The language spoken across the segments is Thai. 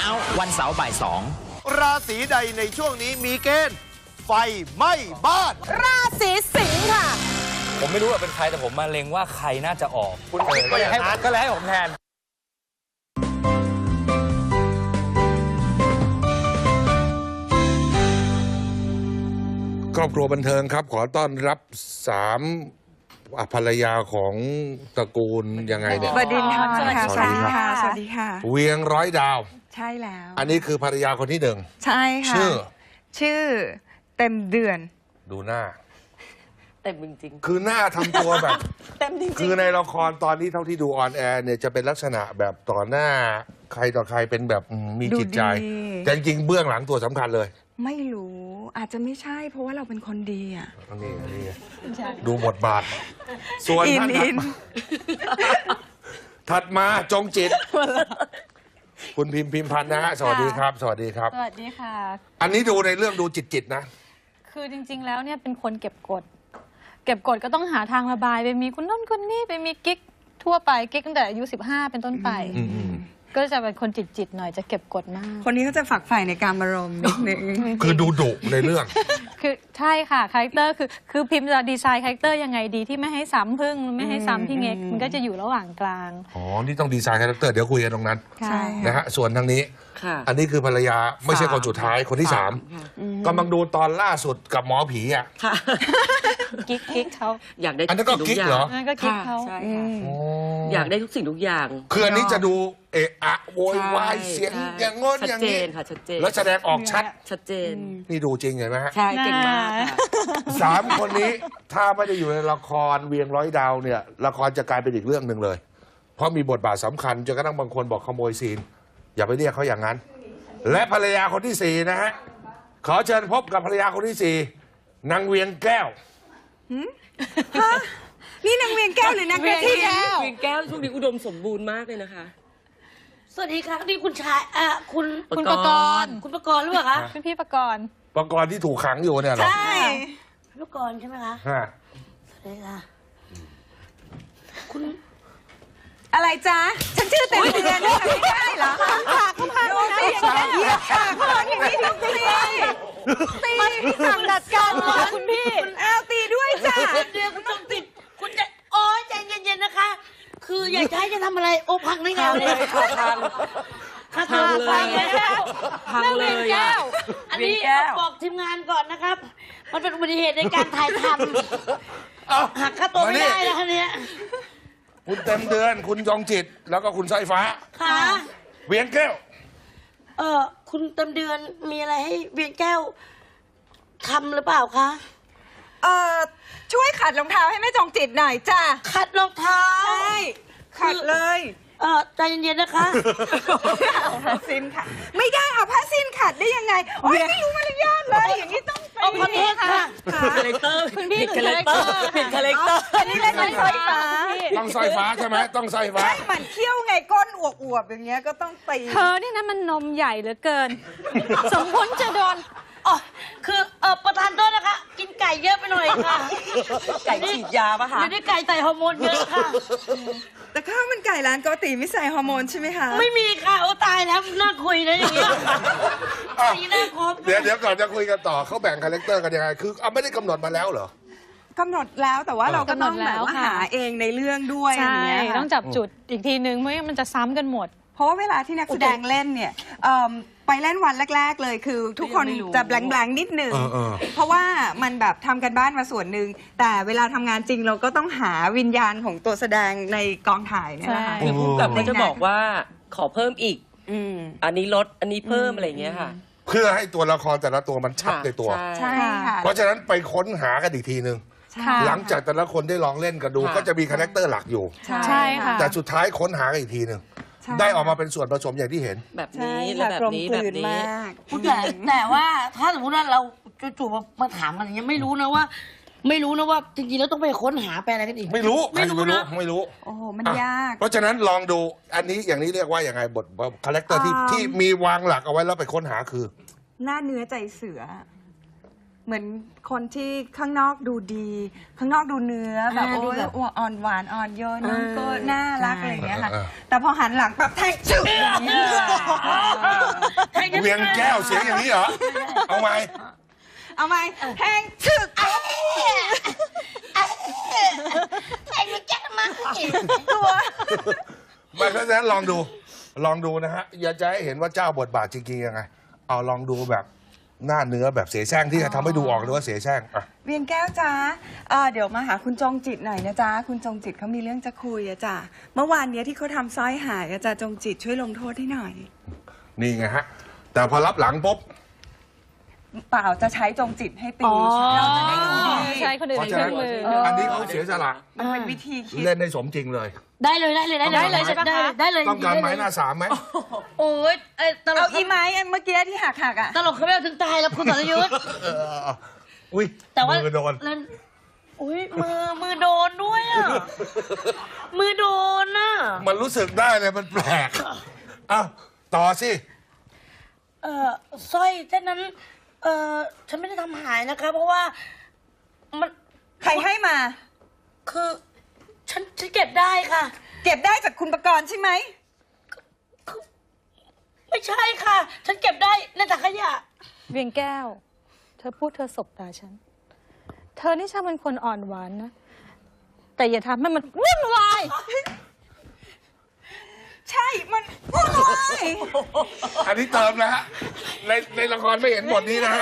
เอาวันเสาร์บ่ายสองราศีใดในช่วงนี้มีเกณฑ์ไฟไหม้บ้าน ราศีสิงค์ค่ะ ผมไม่รู้ว่าเป็นใครแต่ผมมาเล็งว่าใครน่าจะออกคุณคิดว่าอย่างนั้นก็เลยให้ผมแทนครอบครัวบันเทิงครับ ขอต้อนรับสามอะภรรยาของตระกูลยังไงเนี่ยบดินทร์สวัสดีสวัสดีครับค่ะ สวัสดีค่ะ เวียงร้อยดาว ใช่แล้ว อันนี้คือภรรยาคนที่หนึ่งใช่ค่ะชื่อ ชื่อเต็มเดือน ดูหน้า เต็มจริงคือหน้าทำตัวแบบ ๆเต็มจริงคือในละครตอนนี้เท่าที่ดูออนแอร์เนี่ยจะเป็นลักษณะแบบต่อหน้า ใครต่อใครเป็นแบบอืมมีดูจิตใจดี แต่จริงๆเบื้องหลังตัวสำคัญเลยไม่รู้อาจจะไม่ใช่ เพราะว่าเราเป็นคนดีอะอันนี้อันนี้ดูบทบาท ส่วนอินท่านถัอิดนมาถัดมาจงจิต คุณพิมพ์พิมพันธ์นะฮะสวัสดีครับ สวัสดีครับ สวัสดีค่ะ อันนี้ดูในเรื่องดูจิตจิตๆนะ คือจริง ๆ แล้วเนี่ยเป็นคนเก็บกด เก็บกดก็ต้องหาทางระบายไปมีคนนั่นคนนี้ไปมีกิ๊กทั่วไปกิ๊กตั้งแต่อายุ15 เป็นต้นไปอืมอืมก็จะเป็นคนจิตๆหน่อยจะเก็บกดมาก คนนี้เขาจะฝักใฝ่ในการอารมณ์นิดนึง คือดูดุในเรื่องคือ ใช่ค่ะคาแรคเตอร์คือคือพิมพ์จะดีไซน์คาแรคเตอร์ยังไงดีที่ไม่ให้ซ้ำพึ่งไม่ให้ซ้ำพี่เง็กมันก็จะอยู่ระหว่างกลาง อ๋อ นี่ต้องดีไซน์คาแรคเตอร์เดี๋ยวคุยกันตรงนั้นใช่ นะฮะส่วนทางนี้ ค่ะ อันนี้คือภรรยาไม่ใช่คนสุดท้ายคนที่สามค่ะ กำลังดูตอนล่าสุดกับหมอผีอะ ค่ะ กิ๊กกิ๊กเขาอยากได้อันนั้นก็ทุกิ๊กย่างเหรอ นั่นก็กิ๊กค่ะเขาใช่ค่ะอ๋ออยากได้ทุกสิ่งทุกอย่าง คืออันนี้จะดูเอะอะโวยวายใช่เสียงใช่อย่างง้นอย่างชัดนี้เจนค่ะชัดเจน แล้วแสดงออกชัด ชัดเจน นี่ดูจริงเห็นไหมฮะ ใช่เก่งมากค่ะ สามคนนี้ถ้าไม่ได้อยู่ในละครเวียงร้อยดาวเนี่ย ละครจะกลายเป็นอีกเรื่องหนึ่งเลย เพราะมีบทบาทสำคัญจนกระทั่งบางคนบอกขโมยซีน อย่าไปเรียกเขาอย่างนั้น และภรรยาคนที่สี่นะฮะ ขอเชิญพบกับภรรยาคนที่สี่นางเวียงแก้ว นี่นางเวียงแก้วหรือนางกระทิงวิงแก้วช่วงนี้อุดมสมบูรณ์มากเลยนะคะ สวัสดีค่ะนี่คุณชายเอ่อคุณคุณประกรณ์คุณประกรณ์หรือเปล่าคะเป็นพี่ประกรณ์ประกรณ์ที่ถูกขังอยู่เนี่ยเหรอใช่คุณประกรณ์ใช่ไหมคะฮะสวัสดีค่ะคุณอะไรจ๊ะ ฉันชื่อเต็มเดือนนี่ไม่ได้เหรอคะค่ะเขาพาดูนะอย่างนี้ยเหยียบค่ะเขาอย่างนี้ต้องตีตีพี่สั่งดัดการเลยคุณพี่คุณอ้าวตี ด้วยจ้ะเดี๋ยวคุณต้องติดคุณจะโอ้ยใจเย็นๆนะคะ คืออยากจะให้จะทำอะไรโอ้พังได้ไงพังเลเลยยค่ะพังค่ะพังเลยพังแล้วพังเลยอะอันเวีนี้ยงแก้วบอกทีมงานก่อนนะครับ มันเป็นอุบัติเหตุในการถ่ายทำหักค่าตัวไม่ได้นะคะเนี่ยคุณเต็มเดือน คุณจองจิต แล้วก็คุณสร้อยฟ้า ค่ะ เวียงแก้ว เออคุณเต็มเดือนมีอะไรให้เวียนแก้วทำหรือเปล่าคะ เอ่อช่วยขัดรองเท้าให้แม่จงจิตหน่อยจ้ะขัดรองเท้า ใช่ขัดเลย เออใจเย็นๆนะคะ เอาผ้าสิ้นค่ะ ไม่ได้เอาผ้าสิ้นขัดได้ยังไงโอ๊ยไม่รู้มารยาทเลย อย่างนี้ต้องไปโอ้ขอโทษค่ะค่ะ คาแรคเตอร์คุณพี่ผิดคาแรคเตอร์ผิดคาแรคเตอร์ อันนี้เล่นเป็นสร้อยฟ้าต้องสร้อยฟ้าใช่ไหมต้องสร้อยฟ้า ให้มันเขี้ยวไงก้นอวบๆอย่างเงี้ยก็ต้องตี เธอนี่นะมันนมใหญ่เหลือเกิน สมควรจะโดน อ๋อคือเออประธานโทษนะคะ กินไก่เยอะไปหน่อยค่ะไก่ฉีดยาปะคะ เดี๋ยวนี้ไก่ใส่ฮอร์โมนเยอะค่ะ แต่ข้าวมันไก่ร้านโกติไม่ใส่ฮอร์โมนใช่ไหมคะ ไม่มีค่ะโอ้ตายแล้วน่าคุยนะอย่างเงี้ยสีหน้าครบเดี๋ยวเดี๋ยวก่อนจะคุยกันต่อเขาแบ่งคาแรคเตอร์กันยังไงคือเอาไม่ได้กำหนดมาแล้วเหรอ กำหนดแล้วแต่ว่าเราก็ต้องกำหนดแล้แบบวว่าค่ะหาเองในเรื่องด้วยอใช่ย่างเงี้ยค่ะ ต้องจับจุดอีกทีนึงไม่งั้นมันจะซ้ำกันหมด เพราะว่าเวลาที่นักแสดงเล่นเนี่ยเอิ่ม ไปเล่นวันแรก ๆ เลยคือ ทุกคนไม่รู้จะแบงๆนิดหนึ่งเออเออ เพราะว่ามันแบบทำกันบ้านมาส่วนหนึ่งแต่เวลาทำงานจริงเราก็ต้องหาวิญญาณของตัวแสดงในกองถ่ายเนี่ยนะคะใช่คือผู้กำกับก็จะบอกว่าขอเพิ่มอีก อืม อันนี้ลดอันนี้เพิ่มอะไรอย่างเงี้ยค่ะเพื่อให้ตัวละครแต่ละตัวมันชัดในตัวใช่ค่ะ เพราะฉะนั้นไปค้นหากันอีกทีหนึ่งค่ะ หลังจากแต่ละคนได้ลองเล่นกันดู ค่ะ ก็จะมีคาแรคเตอร์หลักอยู่ ใช่ค่ะ แต่สุดท้ายค้นหากันอีกทีหนึ่ง ใช่ ได้ออกมาเป็นส่วนผสมอย่างที่เห็น แบบใช่นี้และค่ะแบบนี้กลมกแบลืบนนี้ มากแต่แต่ว่าถ้าสมมติว่าเราจู่ๆมามาถามกันอย่างเงี้ยไม่รู้นะว่า ไม่รู้นะว่าจริงๆแล้วต้องไปค้นหาไปอะไรกันอีก ไม่รู้ใครไม่จะรู้ไม่รู้นะไม่รู้โอ้โห มันยาก เพราะฉะนั้นลองดูอันนี้อย่างนี้เรียกว่าอย่างไงบทคาแรคเตอร์ที่อ่า ที่มีวางหลักเอาไว้แล้วไปค้นหาคือ หน้าเนื้อใจเสือ เหมือนคนที่ข้างนอกดูดี ข้างนอกดูเนื้อแบบอ่าโอ้ดูยแบบอ่อนหวานอ่อนโยนน้องก็เออน่ารักใช่ อะไรอย่างเงี้ยค่ะเออเออแต่พอหันหลังปั๊บแทงจุ๊บอย่างเงี้ยเวียงแก้วเสียงอย่างนี้เหรอ เอาไหมเอาไหมแทงจึกไอ้มันแก้มาอีกตัวไม่เพราะฉะนั้นลองดู ลองดูนะฮะ อยากจะให้เห็นว่าเจ้าบทบาทจริงๆยังไง เอาลองดูแบบ หน้าเนื้อแบบเสียแช่งที่จะทำให้ดูออกเลยว่าเสียแช่งอะ เวียนแก้วจ้าเอ่อเดี๋ยวมาหาคุณจงจิตหน่อยนะจ๊ะ คุณจงจิตเขามีเรื่องจะคุยอะจ้ะเมื่อวานเนี้ยที่เขาทำสร้อยหายอะจ้ะจงจิตช่วยลงโทษให้หน่อย นี่ไงฮะ แต่พอรับหลังปุ๊บ เปล่าจะใช้จงจิตให้ตีอ๋อเราจะได้ดูดีใช้คนอื่นเพราะเป็นฉะเครื่นั้อนงมืออันนี้เขาเสียสละมันเป็นวิธีคิดเล่นได้สมจริงเลย ได้เลยได้เลยได้เลยได้เลยใช่ปะคะได้เลยต้องการไม้หน้าสามไหมโอ้ยไอ้ตลเอากอีไม้อันเมื่อกี้ที่หักหักๆอะตลกเขาไม่เอาถึงตายแล้วคุณสรยุทธ์เอออุ้ยแต่ว่ามือโดนแล้วอุ้ยมือมือโดนด้วยอะมือโดนอะมันรู้สึกได้เลยมันแปลกอ้าวต่อสิเออสร้อยเส้นนั้น เออฉันไม่ได้ทำหายนะคะ เพราะว่ามันใครให้มา คือฉันฉันเก็บได้ค่ะ เก็บได้จากคุณประกรณ์ใช่ไหม ไม่ใช่ค่ะ ฉันเก็บได้ในถังขยะ เวียงแก้ว เธอพูดเธอสบตาฉัน เธอนี่ช่างเป็นคนอ่อนหวานนะ แต่อย่าทำให้มันวุ่นวายใช่ มันวุ่นวายอันนี้เติมนะฮะ ในในละครไม่เห็นบทนี้นะฮะ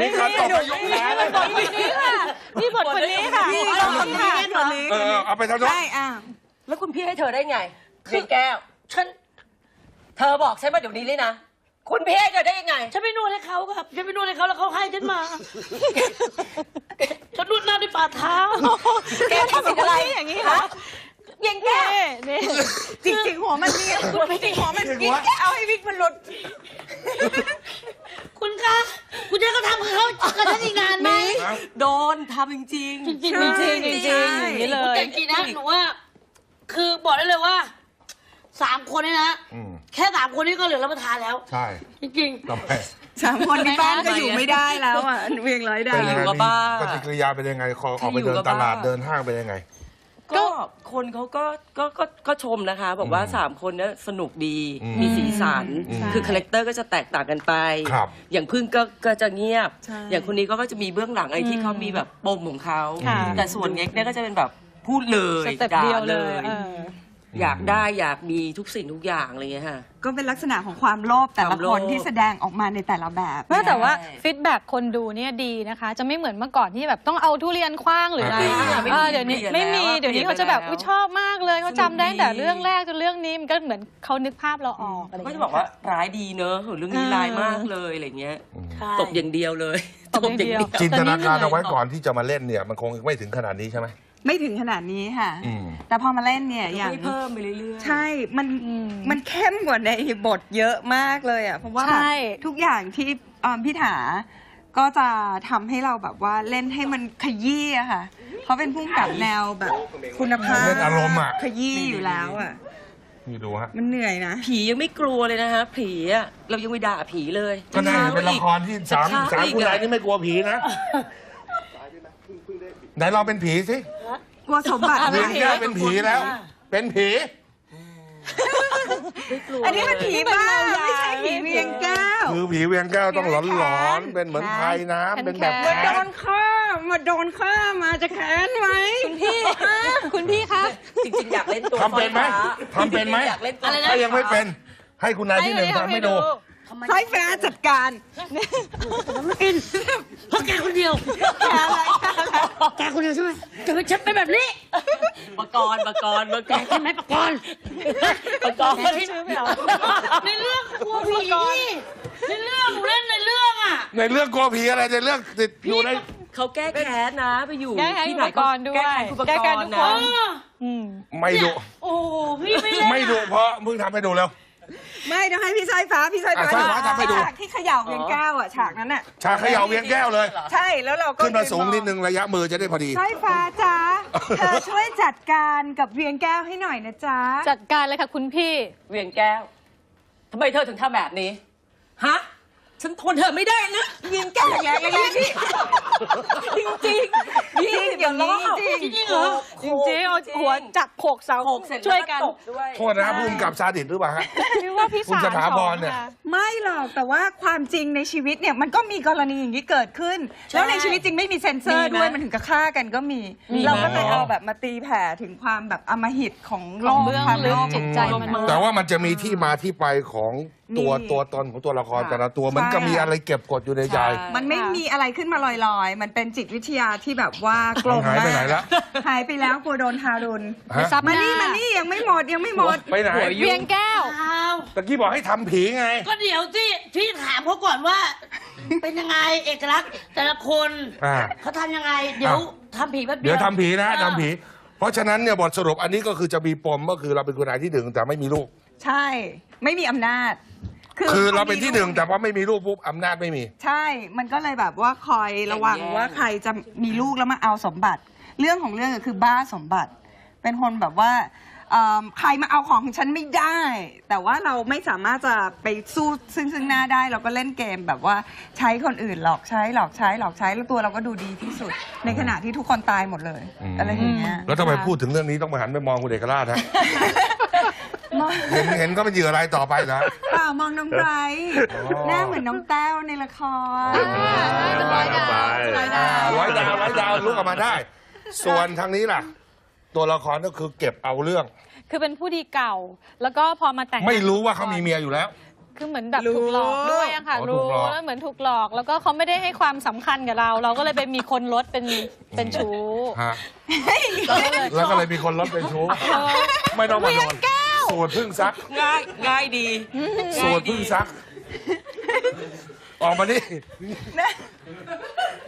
มีการตบนายกแพ้เลยคนนี้ค่ะนี่บทคนนี้ค่ะนี่เราคนนี้คนนี้เออเอาไปทำโทษใช่อะแล้วคุณพี่ให้เธอได้ไงเวียงแก้ว ฉัน เธอบอกฉันมาเดี๋ยวนี้เลยนะ คุณพี่ให้เธอได้ยังไง ฉันไปนวดให้เขาครับ ฉันไปนวดให้เขาแล้วเขาให้ฉันมา ฉันนวดหน้าด้วยฝ่าเท้าแกทำอะไรอย่างนี้คะ เวียงแก้วนี่จริงๆหัวมันเนี่ยจริงๆหัวมันจริงยิ่งวะแกเอาให้วิกมันหลุด คุณคะ คุณจะก็ทำกับเขากับฉันอีกนานไหมโดนทำจริงจริงๆจริงจริงจริงอย่างนี้เลยแต่จริงๆนะหนูว่า คือบอกได้เลยว่าสามคนนี่นะอืม แค่สามคนนี้ก็เหลือรับประทานแล้ว ใช่จริงต่อไปสามคนในบ้านก็อยู่ไม่ได้แล้วอะเวียงร้อยดาเป็นวยังไงอยู่กับบ้าปฏิกิริยาเป็นยังไงคอออกไปอยู่เดินกับตบ้าลาดเดินห้างเป็นยังไงๆ ก็คนเขาก็ก็ก็ก็ชมนะคะ บอกว่าอืมสามคนเนี้สนุกดีอืมมีสีสันอืมคือคาแรคเตอร์ก็จะแตกต่างกันไป ครับ อย่างพึ่งก็ก็จะเงียบ ใช่อย่างคนนี้ก็ก็จะมีเบื้องหลังอะไรที่เขามีแบบปมของเขาค่ะ แต่ส่วนเง็กเนี่ยก็จะเป็นแบบพูดเลยสเต็ปด่าเดียวเลเลยยเออ อยากได้อยากมีทุกสิ่งทุกอย่างอะไรเงี้ยค่ะ ก็เป็นลักษณะของความโลภแต่คละวามโลคภนที่แสดงออกมาในแต่ละแบบไม่แต่ว่าใช่ฟีดแบ็กคนดูเนี่ยดีนะคะ จะไม่เหมือนเมื่อก่อนที่แบบต้องเอาทุเรียนคว้างหรืออะไรอ่าไม่มีเออเดี๋ยวนี้เปลี่ยนไม่มีแล้วเดี๋ยวนี้เปลี่เขายนจะแบบไปแล้วอุ๊ยชอบมากเลยเขาจำได้ตั้งแต่สนุกดีเรื่องแรกจนเรื่องนี้มันก็เหมือนเขานึกภาพเราออกอะไรก็เงี้ย จะบอกว่าร้ายดีเนอะโหเรื่องนี้เออร้ายมากเลยอะไรเงี้ยๆใช่ตบอย่างเดียวเลย ตบอย่างเดียว จินตนาการเอาไว้ก่อนที่จะมาเล่นเนี่ย มันคงไม่ถึงขนาดนี้ใช่ไหม ไม่ถึงขนาดนี้ค่ะ อืม แต่พอมาเล่นเนี่ยอย่างให้เพิ่มไปเรื่อยๆ ใช่ มัน อืมมันเข้มกว่าในบทเยอะมากเลยอะ เพราะว่าใช่ทุกอย่างที่อ่าพี่ถา ก็จะทำให้เราแบบว่าเล่นให้มันขยี้อะค่ะ เขาเป็นผู้กำกับแนวแบบคุณภาพเล่นอารมณ์อะ ขยี้อยู่แล้วอะนี่ดูฮะมันเหนื่อยนะ ผียังไม่กลัวเลยนะคะผีอะเรายังไม่ด่าผีเลยก็น่าจะเป็นละครที่สามจะฆ่สามอีกผู้อะชายนี่ไม่กลัวผีนะ ไหนลองเป็นผีสิกลัวสมบัติ เวียงแก้วเป็นผีแล้ว เป็นผี อันนี้มันผีบ้าไม่ใช่ผีเวียงแก้ว คือผีเวียงแก้วต้องหลอนๆเป็นเหมือนพายน้ำเป็นแบบแขมาโดแค้นฆ่ามาโดนฆ่ามาจะแค้นไหมพี่ คุณพี่คะ จริงๆอยากเล่นตัวทำเป็นไหมฟ้าทำเป็นไหมอยากเล่นตัวอะไรนะถ้ายังไม่เป็น ให้คุณนายที่หนึ่งทำให้ดูไฟฟ้าจัดการอินเพราะแกคนเดียวแก คนเดียวใช่ไหมจะไปฉันเป็นแบบนี้ปกรณ์ปกรณ์ปกรณ์ใช่ไหมปะกรณ์ปกรณ์ในเรื่องกลัวผีในเรื่องหนูเล่นในเรื่องอะในเรื่องกลัวผีอะไรในเรื่องติดอยู่ในเขาแก้แค้นนะไปอยู่แก้แค้นที่ไหนอุปกรณ์ด้วยแก้แค้นอุปแก้กแค้นรทุณ์กคนะน อืม ไม่ดุโอ้โหพี่ไม่เล่นไม่ดุเพราะมึงทำให้ดูแล้ว ไม่ต้องให้พี่สายฟ้าพี่สายฟ้าอะสายฟ้าทำให้ดู ฉากที่เขย่าเวียงแก้วอะฉากนั้นอะ ชาเขย่าเวียงแก้วเลย ใช่แล้วเราก็ขึ้นมาสูงนิดนึงระยะมือจะได้พอดีสายฟ้าจ้าเธอช่วยจัดการกับเวียงแก้วให้หน่อยนะจ๊ะจัดการเลยค่ะคุณพี่ เวียงแก้ว ทำไมเธอถึงทำแบบนี้ ฮะ ฉันทนเธอไม่ได้นะยิงแก้แย่เลยพี่จริง จริงๆยี่สิบอย่างนี้จริงจริงเหรอจริงๆเอาหัวจับโขกเสาโขกเสร็จช่วยกันแล้ตบด้วยโทษนะภูมิกับซาดิสหรือเปล่าฮะหรือว่าพี่คุณสารสถาพรสองเนี่ยค่ะไม่หรอกแต่ว่าความจริงในชีวิตเนี่ยมันก็มีกรณีอย่างนี้เกิดขึ้น แล้วในชีวิตจริงไม่มีเซ็นเซอร์มีไหมด้วยมันถึงกับฆ่ากันก็มีมีไหมเราก็เลยเอาแบบมาตีแผ่ถึงความแบบอำมหิตของโลของกเบื้องความลึกโลกจิตใจมนุษย์แต่ว่ามันจะมีที่มาที่ไปของตัวมีตัวตนของตัวละครค่ะแต่ละตัวมันก็ใช่มีอะไรเก็บกดอยู่ในใจ มันไม่มีอะไรขึ้นมาลอยๆ มันเป็นจิตวิทยาที่แบบว่ากลมหายไปมากไหนละ หายไปแล้วกลัวโดนทารุณฮะ ซับหมาน้านี่มานี่ยังไม่หมดยังไม่หมด ไปไหนเวียงแก้ว อ้าว ตะกี้บอกให้ทำผีไง ก็เดี๋ยวที่ที่ถามเขาก่อนว่า เป็นยังไงเอกลักษณ์แต่ละคนอ่าเขาทำยังไง เดี๋ยวทำผีแป๊บเดียวเดี๋ยวทำผีนะเออ ทำผี เพราะฉะนั้นเนี่ยบทสรุปอันนี้ก็คือจะมีปมก็คือเราเป็นคุณนายที่หนึ่งแต่ไม่มีลูก ใช่ ไม่มีอำนาจ คือเราเป็นที่หนึ่งแต่พอไม่มีลูกปุ๊บอำนาจไม่มี ใช่ มันก็เลยแบบว่าคอยระวังแย่งว่าใครจะมีลูกแล้วมาเอาสมบัติ เรื่องของเรื่องก็คือบ้าสมบัติ เป็นคนแบบว่าเอิ่มใครมาเอาของของฉันไม่ได้ แต่ว่าเราไม่สามารถจะไปสู้ซึ่งซึ่งหน้าได้ เราก็เล่นเกมแบบว่าใช้คนอื่นหลอกใช้หลอกใช้หลอกใช้แล้วตัวเราก็ดูดีที่สุด ในขณะที่ทุกคนตายหมดเลยอืมอะไรอย่างเงี้ย แล้วทำไมพูดถึงเรื่องนี้ต้องมาหันไปมองคุณเอกราชฮะ เห็นเห็นก็เป็นเหยื่ออะไรายต่อไปนะ เปล่ามองน้องไบรท์หน้าเหมือนน้องแต้วในละครเป็นร้อยดาวร้อยดาวร้อยดาวร้อยดาวลุกออกมาได้ ส่วนทางนี้ล่ะ ตัวละครก็คือเก็บเอาเรื่อง คือเป็นผู้ดีเก่า แล้วก็พอมาแต่งไม่รู้ว่าเขามีเมียอยู่แล้ว คือเหมือนแบบรู้ถูกหลอกด้วยอะค่ะอ๋อถูรู้กหลอก แล้วเหมือนถูกหลอก แล้วก็เขาไม่ได้ให้ความสำคัญกับเรา เราก็เลยไปมีคนลดเป็นเป็นชู้ฮะเราก็เลยแล้วก็เลยมีคนลดเป็นชู้ ไม่ต้องมาโดน สูตรพึ่งซัก ง่ายง่ายดีสูตรพึ่งซัก ออกมานี่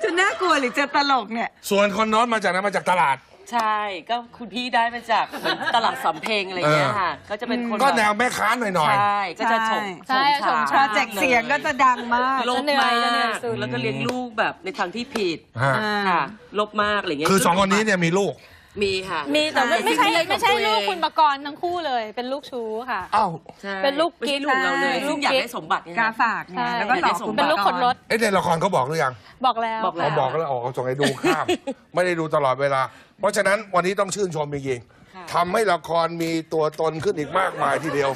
จะน่ากลัวหรือจะตลกเนี่ย ส่วนคนโน้นมาจากไหนมาจากตลาด ใช่ก็คุณพี่ได้มาจากเหมือนตลาดสำเพ็งอะไรเงี้ยค่ะ ก็จะเป็นคนก็บบแนวแม่ค้าหน่อยใช่ก็จะฉงใช่ฉงฉงโปรฉา เจกต์เสียงก็จะดังมาก ลบจะเหนื่อมายจะเหนื่อยกสุดแล้วก็เลี้ยงลูกแบบในทางที่ผิดๆฮะค่ะลบมากอะไรเงี้ยคือสองคนนี้เนี่ยมีลูก มีค่ะ มีแต่ไม่ไม่ใช่ใช่ไม่ใช่ของตัวเองลูกคุณประกรณ์ทั้งคู่เลย เป็นลูกชู้ค่ะ อ้าวใช่เป็นลูกไม่ใช่กิ๊กลูกเราเลยใช่ลูกอยากได้สมบัติไงกาคะฝากไงใช่แล้วก็หลอกคุณเป็นลูกคนรถเอ๊ะในละครเขาบอกหรือยัง บอกแล้วบอกแล้เขาวบอกแล้วออกส่งให้ดูข้าม ไม่ได้ดูตลอดเวลา เพราะฉะนั้นวันนี้ต้องชื่นชมจริงค่ะๆทำให้ละครมีตัวตนขึ้นอีกมากมายทีเดียว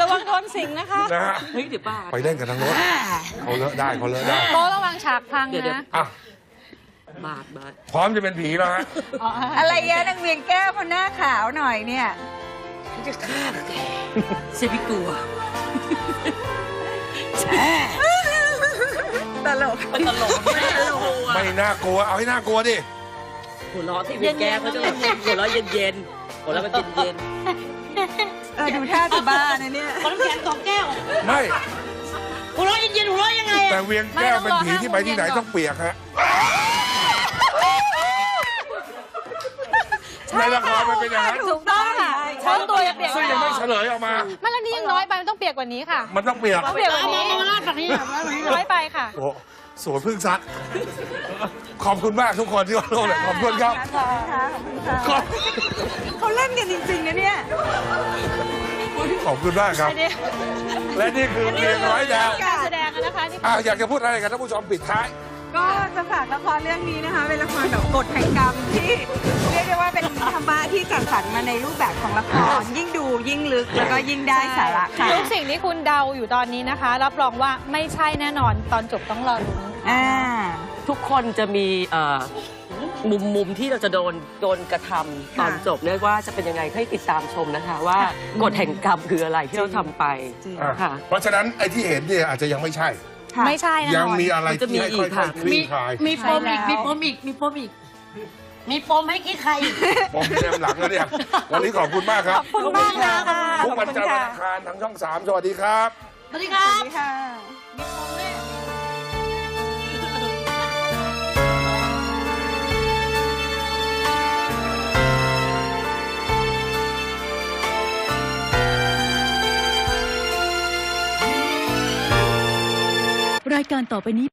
ระวังโดนสิงนะคะนะฮะเฮ้ยเดี๋ยวบ้าไปเล่นกันทั้งรถเขาเลอะได้เขาเลอะได้โต๊ะระวังฉากพังเดี๋ยวเดี๋ยวนะ อะบาดบาดพร้อมจะเป็นผีแล้วฮะอ๋ออะไรเงี้ยนางเวียงแก้วเพราะหน้าขาวหน่อยเนี่ยจะฆ่าแกเซพี่กลัวตลกมันตลกไม่ตลกไม่น่ากลัว เอาให้น่ากลัวดิหัวเราะที่พี่แกเขาจะแบบหัวเราะเย็นๆหัวเราะมันเย็นเออดูท่าจะบ้านะเนี่ยขอน้ำแข็งสองแก้ว ไม่หัวเราะเย็นๆหัวเราะยังไงแต่อะเวียงแก้วเป็นผีที่ไปที่ไหนต้องเปียกฮะ ในละครมันเป็นอย่างนั้นถูกต้องค่ะเพราะตัวจะเปียกซึ่งยังไม่เฉลยออกมาไม่แล้วนี่ยังน้อยไปมันต้องเปียกกว่านี้ค่ะ มันต้องเปียกต้องเปียกกว่าเอามานี้มามาฝั่งนี้หน่อยมาฝั่งนี้หน่น้ออยยไปค่ะโอ้สวยพึ่งซัก ขอบคุณมากทุกคนที่มาร่วมเลยขอบคุณครับขอบเขาเล่นกันจริงๆนะเนี่ยขอบคุณมากครับอันนี้และนี่คือเรียนร้อยดาวการแสดงอะนะคะนี่อะอยากจะพูดอะไรกับท่านผู้ชมปิดท้าย ก็จะฝากละครเรื่องนี้นะคะ เป็นละครแบบกฎแห่งกรรมที่เรียกได้ว่าเป็นธรรมะที่จัดสรรมาในรูปแบบของละคร ยิ่งดูยิ่งลึกแล้วก็ยิ่งได้สาระค่ะทุกสิ่งที่คุณเดาอยู่ตอนนี้นะคะ รับรองว่าไม่ใช่แน่นอนตอนจบต้องรอลุ้นอ่าๆทุกคนจะมีเอ่อมุมมุมที่เราจะโดนโดนกระทำตอนค่ะจบเนี่ยว่าจะเป็นยังไงให้ติดตามชมนะคะ ว่ากฎแห่งกรรมคืออะไรที่เราทำไปจริงอะค่ะเพราะฉะนั้นไอ้ที่เห็นเนี่ยอาจจะยังไม่ใช่ ค่ะ ไม่ใช่แน่ยันงอนมีอะไรมันจะมีที่ให้อีค่กค่ะอยๆคลี่คลายมีปมอีกใช่แล้วมีปมอีก มีปมอีก มีปมให้ขี้ใครอีกผมเตรียมหลังแล้วเนี่ย วันนี้ขอบคุณมากครับ ขอบคุณมากนะคะทุกวันจันทร์วันอังคารทางช่อง 3 สวัสดีครับ สวัสดีครัสวับสดีค่ะ รายการต่อไปนี้